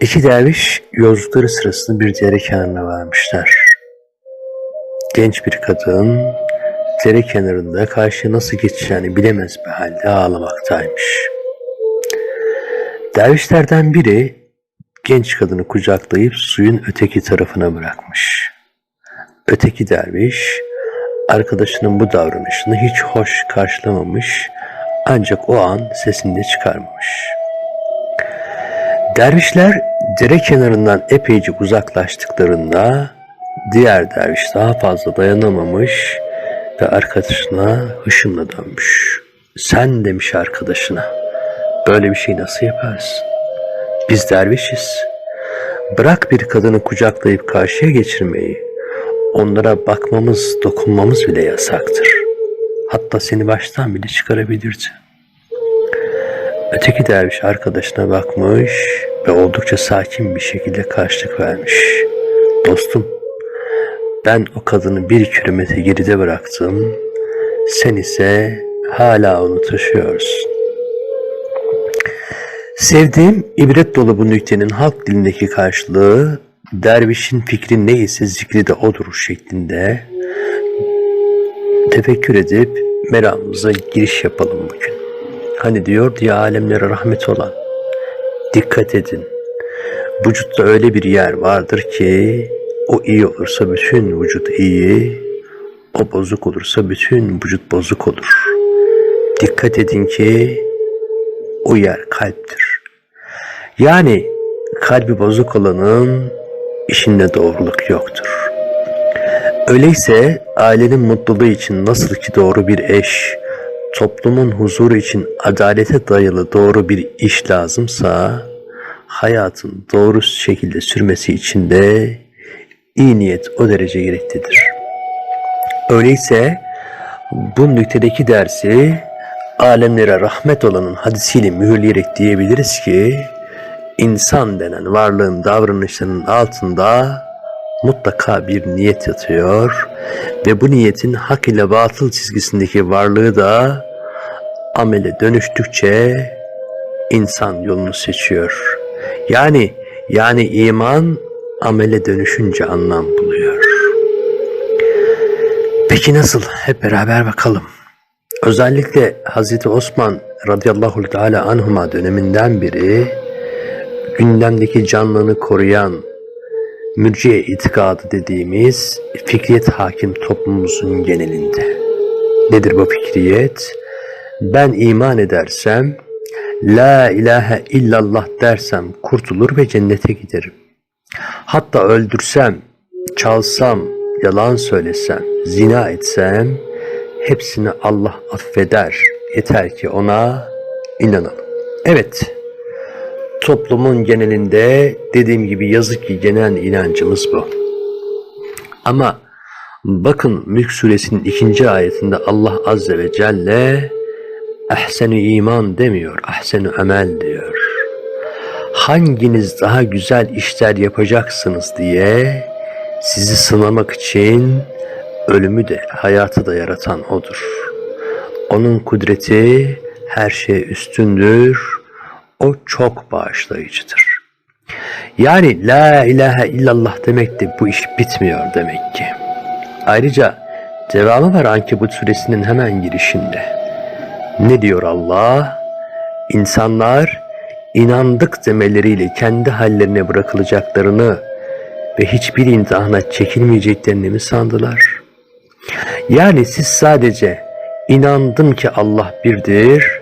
İki derviş yolculukları sırasında bir dere kenarına varmışlar. Genç bir kadın dere kenarında karşıya nasıl geçeceğini bilemez bir halde ağlamaktaymış. Dervişlerden biri genç kadını kucaklayıp suyun öteki tarafına bırakmış. Öteki derviş arkadaşının bu davranışını hiç hoş karşılamamış ancak o an sesini de çıkarmamış. Dervişler dere kenarından epeyce uzaklaştıklarında diğer derviş daha fazla dayanamamış ve arkadaşına hışımla dönmüş. Sen demiş arkadaşına böyle bir şey nasıl yaparsın? Biz dervişiz. Bırak bir kadını kucaklayıp karşıya geçirmeyi. Onlara bakmamız, dokunmamız bile yasaktır. Hatta seni baştan bile çıkarabilirdi. Öteki derviş arkadaşına bakmış ve oldukça sakin bir şekilde karşılık vermiş. Dostum, ben o kadını bir kilometre geride bıraktım. Sen ise hala onu taşıyorsun. Sevdiğim ibret dolu bu nüktenin halk dilindeki karşılığı dervişin fikri neyse zikri de odur şeklinde tefekkür edip meramımıza giriş yapalım bugün. Hani diyor diye alemlere rahmet olan. Dikkat edin. Vücutta öyle bir yer vardır ki o iyi olursa bütün vücut iyi, o bozuk olursa bütün vücut bozuk olur. Dikkat edin ki o yer kalptir. Yani kalbi bozuk olanın işinde doğruluk yoktur. Öyleyse ailenin mutluluğu için nasıl ki doğru bir eş, toplumun huzuru için adalete dayalı doğru bir iş lazımsa, hayatın doğru şekilde sürmesi için de iyi niyet o derece gereklidir. Öyleyse bu nüktedeki dersi alemlere rahmet olanın hadisiyle mühürleyerek diyebiliriz ki insan denen varlığın davranışlarının altında mutlaka bir niyet yatıyor ve bu niyetin hak ile batıl çizgisindeki varlığı da amele dönüştükçe insan yolunu seçiyor. Yani yani iman amele dönüşünce anlam buluyor. Peki nasıl? Hep beraber bakalım. Özellikle Hazreti Osman radıyallahu teala anhuma döneminden beri gündemdeki canlılığını koruyan mürciye itikadı dediğimiz fikriyet hakim toplumumuzun genelinde. Nedir bu fikriyet? Ben iman edersem, la ilahe illallah dersem kurtulur ve cennete giderim. Hatta öldürsem, çalsam, yalan söylesem, zina etsem hepsini Allah affeder. Yeter ki ona inanalım. Evet, toplumun genelinde dediğim gibi yazık ki genel inancımız bu. Ama bakın Mülk suresinin ikinci ayetinde Allah Azze ve Celle ehsenü iman demiyor, ehsenü amel diyor. Hanginiz daha güzel işler yapacaksınız diye sizi sınamak için ölümü de hayatı da yaratan odur. Onun kudreti her şeye üstündür. O çok bağışlayıcıdır. Yani la ilahe illallah demek de bu iş bitmiyor demek ki. Ayrıca devamı var Ankebut suresinin hemen girişinde. Ne diyor Allah? İnsanlar inandık demeleriyle kendi hallerine bırakılacaklarını ve hiçbir imtihana çekilmeyeceklerini mi sandılar? Yani siz sadece inandım ki Allah birdir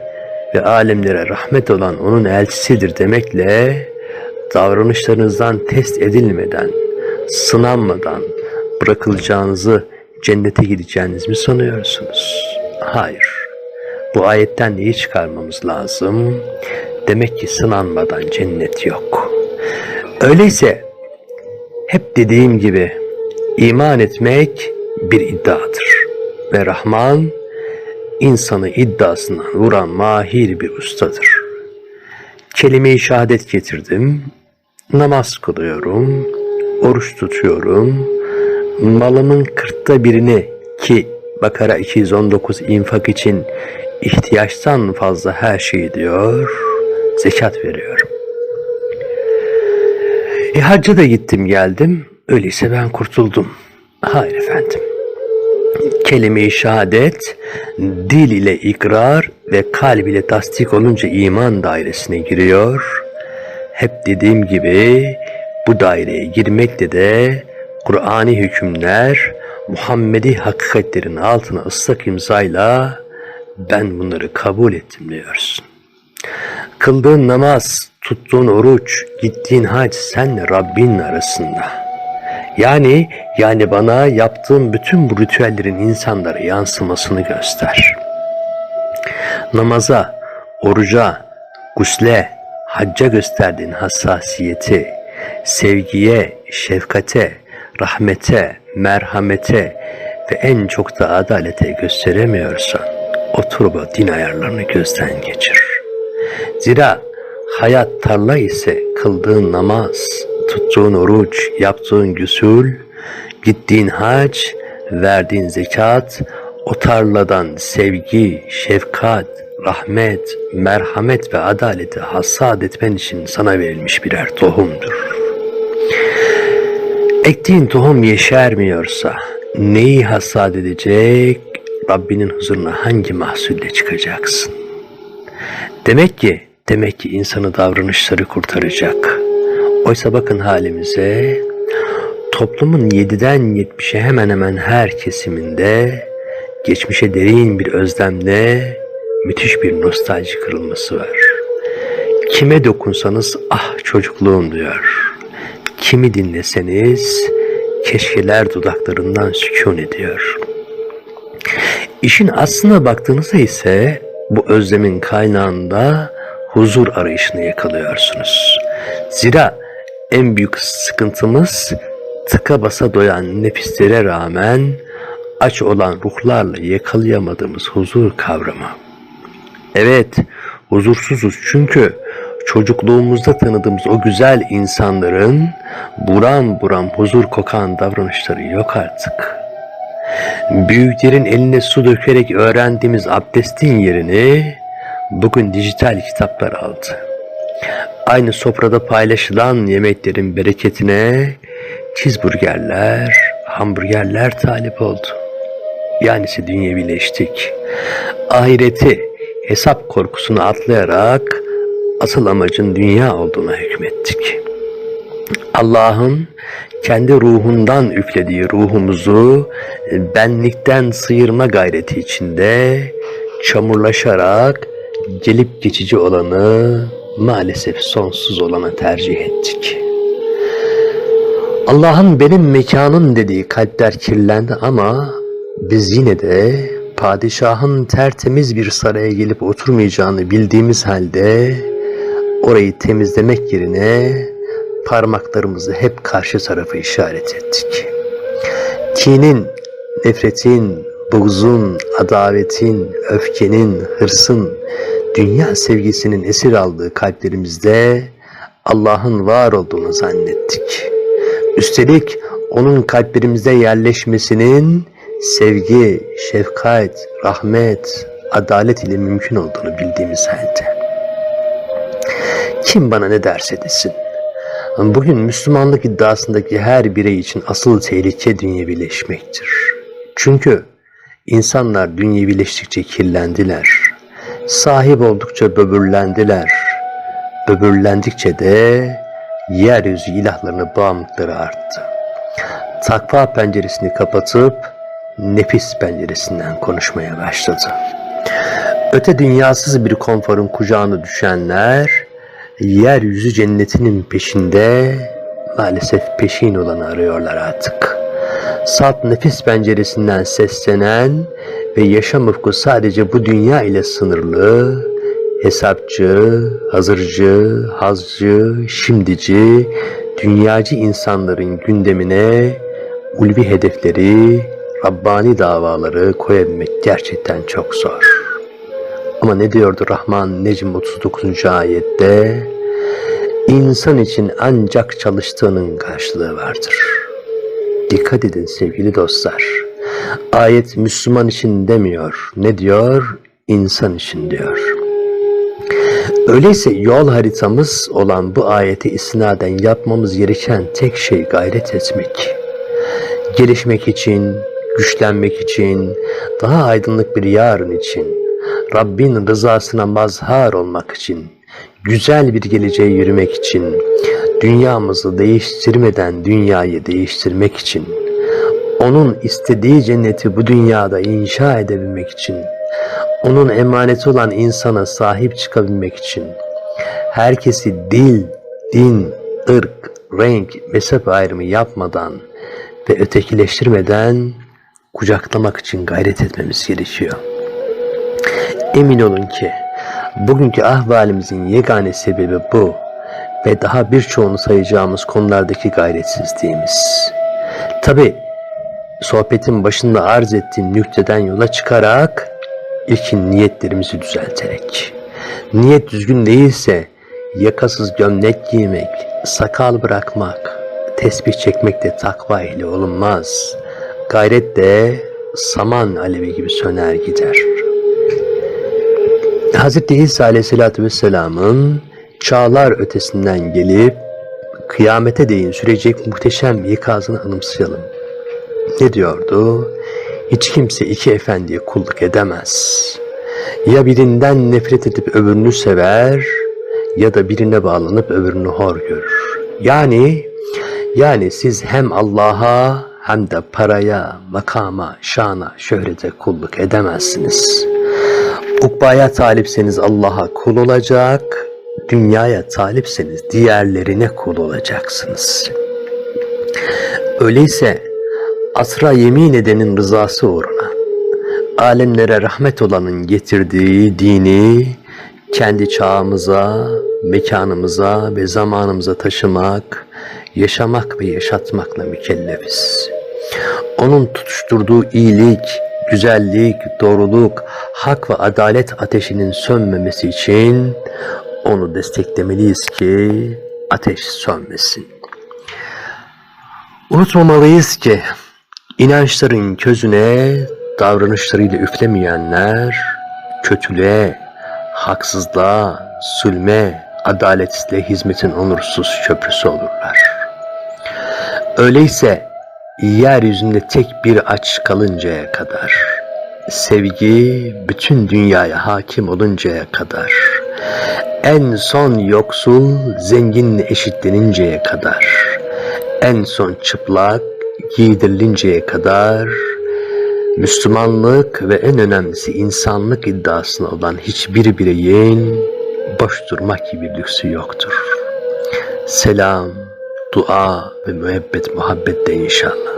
ve alemlere rahmet olan onun elçisidir demekle davranışlarınızdan test edilmeden, sınanmadan bırakılacağınızı cennete gideceğiniz mi sanıyorsunuz? Hayır. Bu ayetten neyi çıkarmamız lazım? Demek ki sınanmadan cennet yok. Öyleyse hep dediğim gibi iman etmek bir iddiadır. Ve Rahman insanı iddiasından vuran mahir bir ustadır. Kelime-i şehadet getirdim, namaz kılıyorum, oruç tutuyorum, malımın kırkta birini ki Bakara 219 infak için ihtiyaçtan fazla her şeyi diyor, zekat veriyorum. E hacca da gittim geldim. Öyleyse ben kurtuldum. Hayır efendim. Kelime-i şehadet, dil ile ikrar ve kalb ile tasdik olunca iman dairesine giriyor. Hep dediğim gibi bu daireye girmekte de Kur'ani hükümler, Muhammedi hakikatlerin altına ıslak imzayla ben bunları kabul ettim diyorsun. Kıldığın namaz, tuttuğun oruç, gittiğin hac senle Rabbin arasında. Yani yani bana yaptığım bütün bu ritüellerin insanlara yansımasını göster. Namaza, oruca, gusle, hacca gösterdiğin hassasiyeti, sevgiye, şefkate, rahmete, merhamete ve en çok da adalete gösteremiyorsan otur bu din ayarlarını gözden geçir. Zira hayat tarla ise kıldığın namaz, tuttuğun oruç, yaptığın güsül, gittiğin hac, verdiğin zekat, o tarladan sevgi, şefkat, rahmet, merhamet ve adaleti hassad etmen için sana verilmiş birer tohumdur. Ektiğin tohum yeşermiyorsa neyi hasat edecek, Rabbinin huzuruna hangi mahsulle çıkacaksın? Demek ki, demek ki insanı davranışları kurtaracak. Oysa bakın halimize, toplumun 7'den 70'e hemen hemen her kesiminde geçmişe derin bir özlemle müthiş bir nostalji kırılması var. Kime dokunsanız ah çocukluğum diyor. Kimi dinleseniz keşkeler dudaklarından sükun ediyor. İşin aslına baktığınızda ise bu özlemin kaynağında huzur arayışını yakalıyorsunuz. Zira en büyük sıkıntımız tıka basa doyan nefislere rağmen aç olan ruhlarla yakalayamadığımız huzur kavramı. Evet, huzursuzuz çünkü çocukluğumuzda tanıdığımız o güzel insanların buram buram huzur kokan davranışları yok artık. Büyüklerin eline su dökerek öğrendiğimiz abdestin yerini bugün dijital kitaplar aldı. Aynı sofrada paylaşılan yemeklerin bereketine cheeseburgerler, hamburgerler talip oldu. Yanisi dünyevileştik. Ahireti, hesap korkusunu atlayarak asıl amacın dünya olduğuna hükmettik. Allah'ın kendi ruhundan üflediği ruhumuzu benlikten sıyırma gayreti içinde çamurlaşarak gelip geçici olanı maalesef sonsuz olana tercih ettik. Allah'ın benim mekanım dediği kalpler kirlendi ama biz yine de padişahın tertemiz bir saraya gelip oturmayacağını bildiğimiz halde orayı temizlemek yerine parmaklarımızı hep karşı tarafa işaret ettik. Kinin, nefretin, buğzun, adavetin, öfkenin, hırsın, dünya sevgisinin esir aldığı kalplerimizde Allah'ın var olduğunu zannettik. Üstelik onun kalplerimizde yerleşmesinin sevgi, şefkat, rahmet, adalet ile mümkün olduğunu bildiğimiz halde. Kim bana ne derse desin. Bugün Müslümanlık iddiasındaki her birey için asıl tehlike dünyevileşmektir. Çünkü insanlar dünyevileştikçe kirlendiler. Sahip oldukça böbürlendiler. Böbürlendikçe de yeryüzü ilahlarına bağımlılıkları arttı. Takva penceresini kapatıp nefis penceresinden konuşmaya başladı. Öte dünyasız bir konforun kucağına düşenler, yeryüzü cennetinin peşinde maalesef peşin olanı arıyorlar artık. Salt nefis penceresinden seslenen ve yaşam ufku sadece bu dünya ile sınırlı, hesapçı, hazırcı, hazcı, şimdici, dünyacı insanların gündemine ulvi hedefleri, Rabbani davaları koyabilmek gerçekten çok zor. Ama ne diyordu Rahman Necm 39. ayette? İnsan için ancak çalıştığının karşılığı vardır. Dikkat edin sevgili dostlar. Ayet Müslüman için demiyor. Ne diyor? İnsan için diyor. Öyleyse yol haritamız olan bu ayete isnaden yapmamız gereken tek şey gayret etmek. Gelişmek için, güçlenmek için, daha aydınlık bir yarın için, Rabbin rızasına mazhar olmak için, güzel bir geleceğe yürümek için, dünyamızı değiştirmeden dünyayı değiştirmek için, onun istediği cenneti bu dünyada inşa edebilmek için, onun emaneti olan insana sahip çıkabilmek için, herkesi dil, din, ırk, renk, mezhep ayrımı yapmadan ve ötekileştirmeden kucaklamak için gayret etmemiz gerekiyor. Emin olun ki bugünkü ahvalimizin yegane sebebi bu ve daha birçoğunu sayacağımız konulardaki gayretsizliğimiz. Tabi sohbetin başında arz ettiğim nükteden yola çıkarak ilkin niyetlerimizi düzelterek. Niyet düzgün değilse yakasız gömlek giymek, sakal bırakmak, tesbih çekmek de takva ile olunmaz. Gayret de saman alevi gibi söner gider. Hz. İsa Aleyhisselatü Vesselam'ın çağlar ötesinden gelip kıyamete değin sürecek muhteşem ikazını anımsayalım. Ne diyordu? Hiç kimse iki efendiye kulluk edemez. Ya birinden nefret edip öbürünü sever ya da birine bağlanıp öbürünü hor görür. Yani yani siz hem Allah'a hem de paraya, makama, şana, şöhrete kulluk edemezsiniz. Ukbaya talipseniz Allah'a kul olacak, dünyaya talipseniz diğerlerine kul olacaksınız. Öyleyse asra yemin edenin rızası uğruna, alemlere rahmet olanın getirdiği dini kendi çağımıza, mekanımıza ve zamanımıza taşımak, yaşamak ve yaşatmakla mükellefiz. Onun tutuşturduğu iyilik, güzellik, doğruluk, hak ve adalet ateşinin sönmemesi için onu desteklemeliyiz ki ateş sönmesin. Unutmamalıyız ki inançların közüne davranışlarıyla üflemeyenler kötülüğe, haksızlığa, zulme, adaletsizliğe hizmetin onursuz köprüsü olurlar. Öyleyse yeryüzünde tek bir aç kalıncaya kadar, sevgi bütün dünyaya hakim oluncaya kadar, en son yoksul zenginle eşitleninceye kadar, en son çıplak giydirilinceye kadar, Müslümanlık ve en önemlisi insanlık iddiasına olan hiçbir bireyin boş durmak gibi lüksü yoktur. Selam, dua ve müebbet muhabbette inşallah.